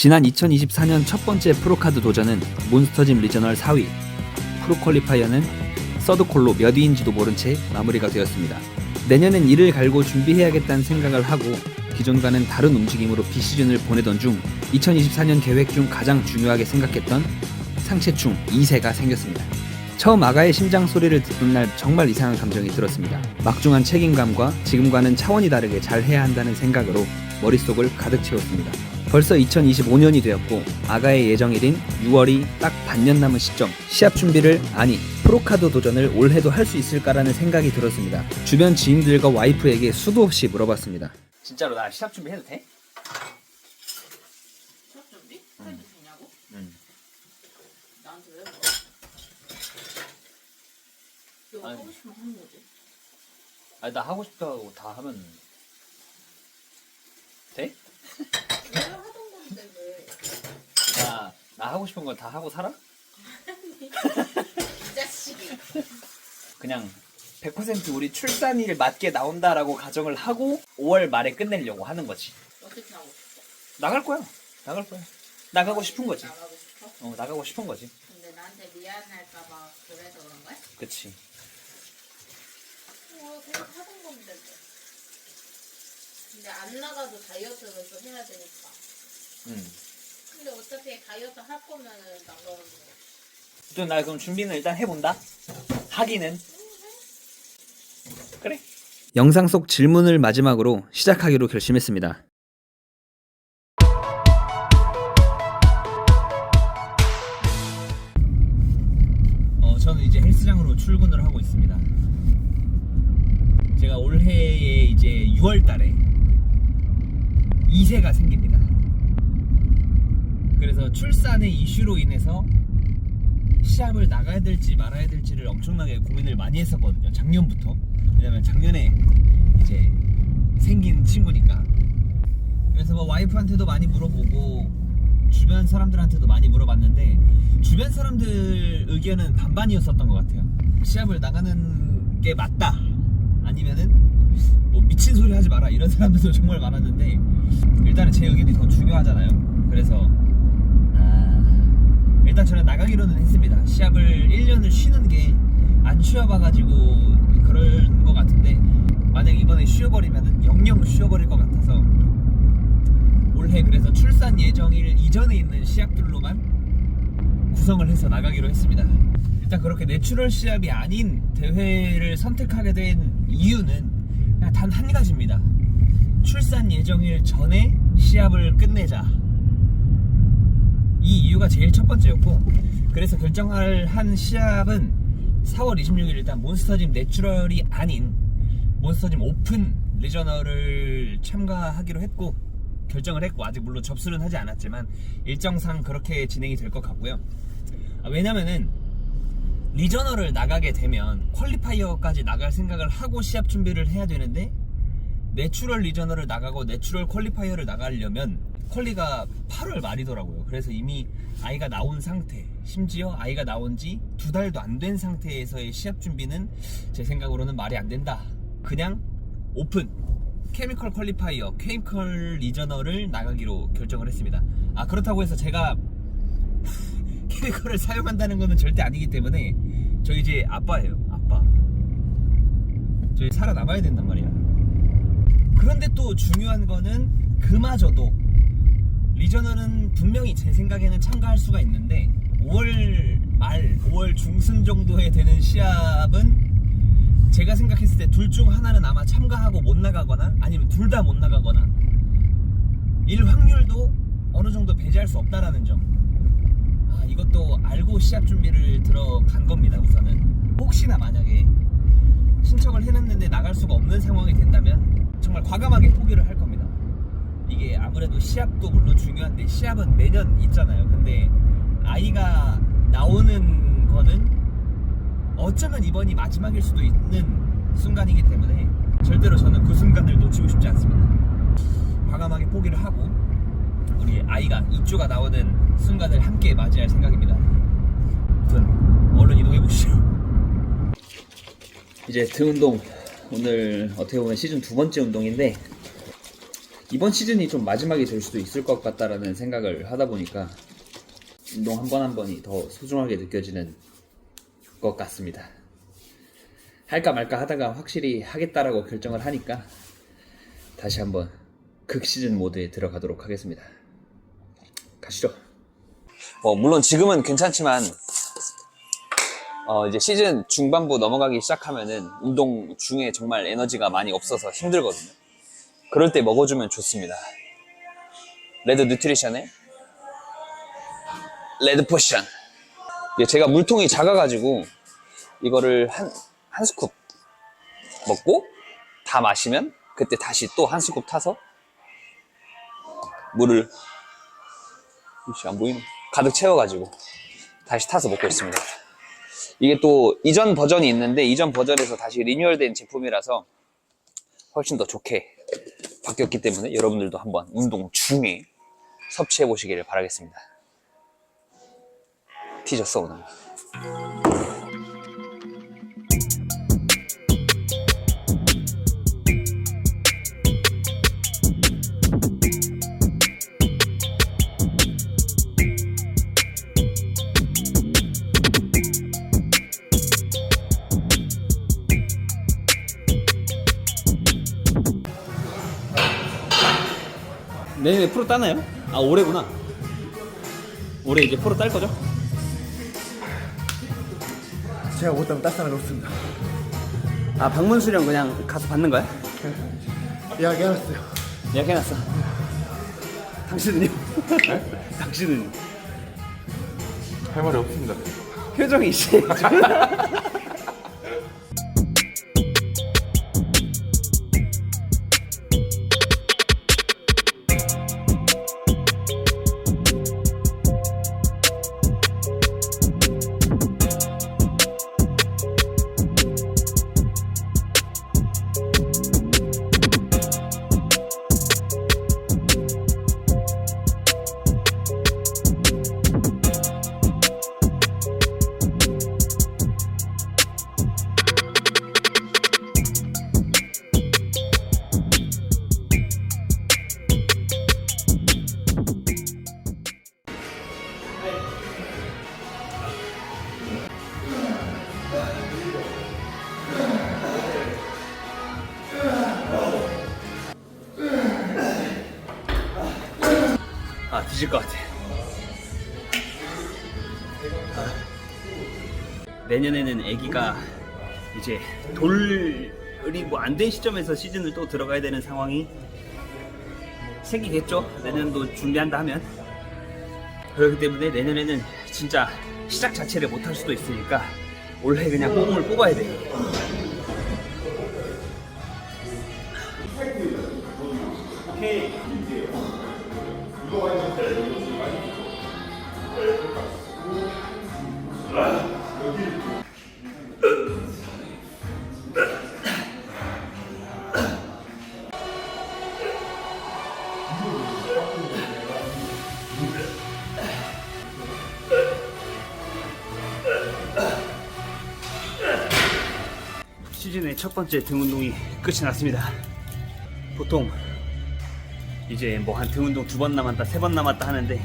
지난 2024년 첫 번째 프로카드 도전은 몬스터짐 리저널 4위. 프로 퀄리파이어는 서드콜로 몇 위인지도 모른 채 마무리가 되었습니다. 내년엔 이를 갈고 준비해야겠다는 생각을 하고 기존과는 다른 움직임으로 비시즌을 보내던 중 2024년 계획 중 가장 중요하게 생각했던 상체충 2세가 생겼습니다. 처음 아가의 심장 소리를 듣는 날 정말 이상한 감정이 들었습니다. 막중한 책임감과 지금과는 차원이 다르게 잘 해야 한다는 생각으로 머릿속을 가득 채웠습니다. 벌써 2025년이 되었고 아가의 예정일인 6월이 딱 반년 남은 시점 시합 준비를 아니 프로카드 도전을 올해도 할 수 있을까라는 생각이 들었습니다. 주변 지인들과 와이프에게 수도 없이 물어봤습니다. 진짜로 나 시합 준비 해도 돼? 시합 준비? 해도 되냐고? 응. 나한테 왜 물어? 이거 아니. 하고 싶으면 하는 거지. 아니 나 하고 싶다고 다 하면 돼? 왜 하던 건데 왜? 나, 나 하고 싶은 거다 하고 살아? 이 자식이. 그냥 100% 우리 출산일 맞게 나온다라고 가정을 하고 5월 말에 끝내려고 하는 거지. 어떻게 하고 싶어? 나갈 거야. 나갈 거야. 나가고 싶은 거지. 나가고 싶어? 어, 나가고 싶은 거지. 근데 나한테 미안할까봐 그래서 그런 거야? 그치. 어, 그냥 하던 건데 뭐. 근데 안 나가도 다이어트를 또 해야 되니까. 응. 근데 어차피 다이어트 할 거면은 나가는 거. 또나 그럼 준비는 일단 해본다. 하기는. 그래. 영상 속 질문을 마지막으로 시작하기로 결심했습니다. 어, 저는 이제 헬스장으로 출근을 하고 있습니다. 제가 올해에 이제 6월 달에 2세가 생깁니다. 그래서 출산의 이슈로 인해서 시합을 나가야 될지 말아야 될지를 엄청나게 고민을 많이 했었거든요. 작년부터. 왜냐면 작년에 이제 생긴 친구니까. 그래서 뭐 와이프한테도 많이 물어보고 주변 사람들한테도 많이 물어봤는데 주변 사람들 의견은 반반이었었던 것 같아요. 시합을 나가는 게 맞다. 아니면은 뭐 미친 소리 하지 마라 이런 사람들도 정말 많았는데 일단은 제 의견이 더 중요하잖아요. 그래서 아, 일단 저는 나가기로는 했습니다. 시합을 1년을 쉬는 게 안 쉬어봐가지고 그런 것 같은데 만약 이번에 쉬어버리면은 영영 쉬어버릴 것 같아서 올해 그래서 출산 예정일 이전에 있는 시합들로만 구성을 해서 나가기로 했습니다. 일단 그렇게 내추럴 시합이 아닌 대회를 선택하게 된 이유는 단 한 가지입니다. 출산 예정일 전에 시합을 끝내자. 이 이유가 제일 첫 번째였고 그래서 결정할 한 시합은 4월 26일 일단 몬스터짐 내추럴이 아닌 몬스터짐 오픈 리저널을 참가하기로 했고 결정을 했고 아직 물론 접수는 하지 않았지만 일정상 그렇게 진행이 될 것 같고요. 아, 왜냐면은 리저널을 나가게 되면 퀄리파이어까지 나갈 생각을 하고 시합 준비를 해야 되는데 내추럴 리저널을 나가고 내추럴 퀄리파이어를 나가려면 퀄리가 8월 말이더라고요. 그래서 이미 아이가 나온 상태, 심지어 아이가 나온 지 두 달도 안 된 상태에서의 시합 준비는 제 생각으로는 말이 안 된다. 그냥 오픈 케미컬 퀄리파이어, 케미컬 리저널을 나가기로 결정을 했습니다. 아 그렇다고 해서 제가 케미컬을 사용한다는 것은 절대 아니기 때문에 저 이제 아빠예요. 아빠. 저희 살아남아야 된단 말이야. 그런데 또 중요한 거는 그마저도 리저널은 분명히 제 생각에는 참가할 수가 있는데 5월 말, 5월 중순 정도에 되는 시합은 제가 생각했을 때 둘 중 하나는 아마 참가하고 못 나가거나 아니면 둘 다 못 나가거나 일 확률도 어느 정도 배제할 수 없다라는 점. 아, 이것도 알고 시합 준비를 들어간 겁니다, 우선은. 혹시나 만약에 신청을 해놨는데 나갈 수가 없는 상황이 된다면 정말 과감하게 포기를 할. 이게 아무래도 시합도 물론 중요한데 시합은 매년 있잖아요. 근데 아이가 나오는 거는 어쩌면 이번이 마지막일 수도 있는 순간이기 때문에 절대로 저는 그 순간을 놓치고 싶지 않습니다. 과감하게 포기를 하고 우리 아이가 입주가 나오는 순간을 함께 맞이할 생각입니다. 아무튼 얼른 이동해 보시죠. 이제 등 운동 오늘 어떻게 보면 시즌 두 번째 운동인데 이번 시즌이 좀 마지막이 될 수도 있을 것 같다라는 생각을 하다 보니까 운동 한 번 한 번이 더 소중하게 느껴지는 것 같습니다. 할까 말까 하다가 확실히 하겠다라고 결정을 하니까 다시 한번 극시즌 모드에 들어가도록 하겠습니다. 가시죠. 어, 물론 지금은 괜찮지만 어, 이제 시즌 중반부 넘어가기 시작하면은 운동 중에 정말 에너지가 많이 없어서 힘들거든요. 그럴 때 먹어주면 좋습니다. 레드 뉴트리션의 레드 포션. 제가 물통이 작아가지고 이거를 한, 한 스쿱 먹고 다 마시면 그때 다시 또 한 스쿱 타서 물을 혹시 안 보이네. 가득 채워가지고 다시 타서 먹고 있습니다. 이게 또 이전 버전이 있는데 이전 버전에서 다시 리뉴얼된 제품이라서 훨씬 더 좋게 바뀌었기 때문에 여러분들도 한번 운동 중에 섭취해 보시기를 바라겠습니다. 티졌어 오늘. 내년에 프로 따나요? 아 올해구나. 올해 이제 프로 딸 거죠? 제가 못하면 딴 사람이 없습니다. 아 박문수령 그냥 가서 받는 거야? 이야기해놨어요. 예약해놨어. 당신은요? 당신은 할 말이 없습니다. 표정이 이 아 뒤질 것 같아. 아, 내년에는 아기가 이제 돌이 뭐 안 된 시점에서 시즌을 또 들어가야 되는 상황이 생기겠죠. 내년도 준비한다 하면 그렇기 때문에 내년에는 진짜 시작 자체를 못할 수도 있으니까 올해 그냥 뽕을 뽑아야 돼. 오케이. 시즌의 첫 번째 등 운동이 끝이 났습니다. 보통 이제 뭐 한 등 운동 두 번 남았다, 세 번 남았다 하는데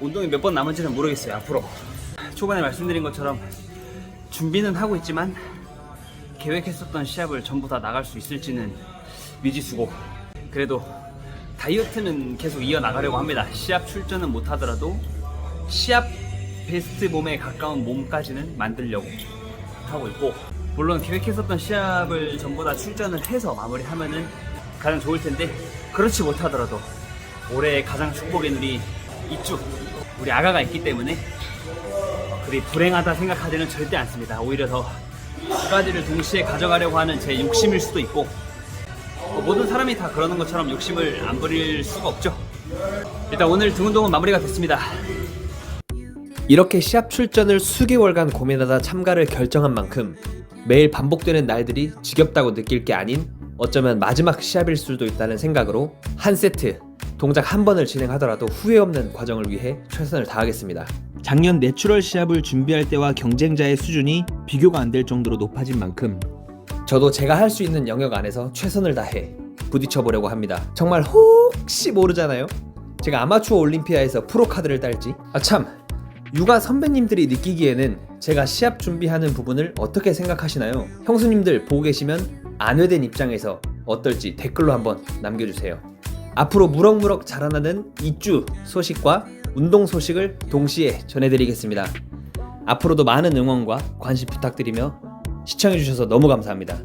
운동이 몇 번 남은지는 모르겠어요. 앞으로 초반에 말씀드린 것처럼 준비는 하고 있지만 계획했었던 시합을 전부 다 나갈 수 있을지는 미지수고 그래도 다이어트는 계속 이어 나가려고 합니다. 시합 출전은 못 하더라도 시합 베스트 몸에 가까운 몸까지는 만들려고 하고 있고 물론 계획했었던 시합을 전부 다 출전을 해서 마무리하면은 가장 좋을 텐데 그렇지 못하더라도 올해 가장 축복의 우리 이쪽 우리 아가가 있기 때문에 그리 불행하다 생각하지는 절대 않습니다. 오히려 더 두 가지를 동시에 가져가려고 하는 제 욕심일 수도 있고 뭐 모든 사람이 다 그러는 것처럼 욕심을 안 부릴 수가 없죠. 일단 오늘 등 운동은 마무리가 됐습니다. 이렇게 시합 출전을 수개월간 고민하다 참가를 결정한 만큼 매일 반복되는 날들이 지겹다고 느낄 게 아닌 어쩌면 마지막 시합일 수도 있다는 생각으로 한 세트 동작 한 번을 진행하더라도 후회 없는 과정을 위해 최선을 다하겠습니다. 작년 내추럴 시합을 준비할 때와 경쟁자의 수준이 비교가 안 될 정도로 높아진 만큼 저도 제가 할 수 있는 영역 안에서 최선을 다해 부딪혀 보려고 합니다. 정말 혹시 모르잖아요. 제가 아마추어 올림피아에서 프로 카드를 딸지. 아 참. 육아 선배님들이 느끼기에는 제가 시합 준비하는 부분을 어떻게 생각하시나요? 형수님들 보고 계시면 안회된 입장에서 어떨지 댓글로 한번 남겨주세요. 앞으로 무럭무럭 자라나는 이주 소식과 운동 소식을 동시에 전해드리겠습니다. 앞으로도 많은 응원과 관심 부탁드리며 시청해주셔서 너무 감사합니다.